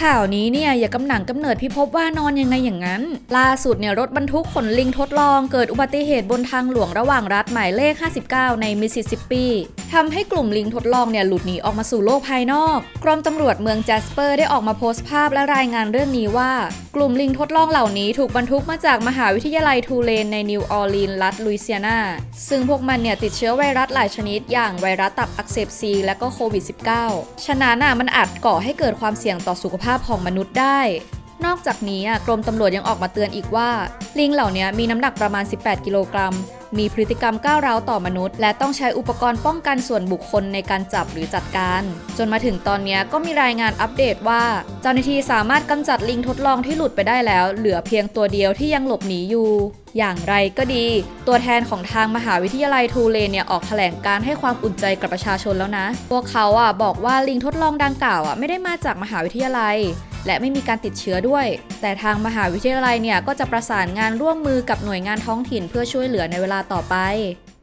ข่าวนี้เนี่ยอย่ากำหนังกำเนิดพิภพว่านอนยังไงอย่างนั้น ล่าสุดเนี่ยรถบรรทุกขนลิงทดลองเกิดอุบัติเหตุบนทางหลวงระหว่างรัฐหมายเลข 59 ในมิสซิสซิปปี ทำให้กลุ่มลิงทดลองเนี่ยหลุดหนีออกมาสู่โลกภายนอก กรมตำรวจเมืองแจสเปอร์ได้ออกมาโพสต์ภาพและรายงานเรื่องนี้ว่า กลุ่มลิงทดลองเหล่านี้ถูกบรรทุกมาจากมหาวิทยาลัยทูเลนในนิวออร์ลีนส์รัฐลุยเซียนา ซึ่งพวกมันเนี่ยติดเชื้อไวรัสหลายชนิด อย่างไวรัสตับอักเสบซีและก็โควิด -19 ฉะนั้นน่ะมันอาจก่อให้เกิดความเสี่ยงต่อสุขภาพของมนุษย์ได้นอกจากนี้กรมตำรวจยังออกมาเตือนอีกว่า ลิงเหล่านี้มีน้ำหนักประมาณ 18 กิโลกรัมมีพฤติกรรมก้าวร้าวต่อมนุษย์ และต้องใช้อุปกรณ์ป้องกันส่วนบุคคลในการจับหรือจัดการ จนมาถึงตอนนี้ก็มีรายงานอัปเดตว่า เจ้าหน้าที่สามารถกำจัดลิงทดลองที่หลุดไปได้แล้ว เหลือเพียงตัวเดียวที่ยังหลบหนีอยู่อย่างไรก็ดี ตัวแทนของทางมหาวิทยาลัยทูเลเนี่ยออกแถลงการให้ความอุ่นใจกับประชาชนแล้วนะ พวกเขาอะบอกว่าลิงทดลองดังกล่าวอะไม่ได้มาจากมหาวิทยาลัย และไม่มีการติดเชื้อด้วย แต่ทางมหาวิทยาลัยเนี่ยก็จะประสานงานร่วมมือกับหน่วยงานท้องถิ่นเพื่อช่วยเหลือในเวลาลาต่อไป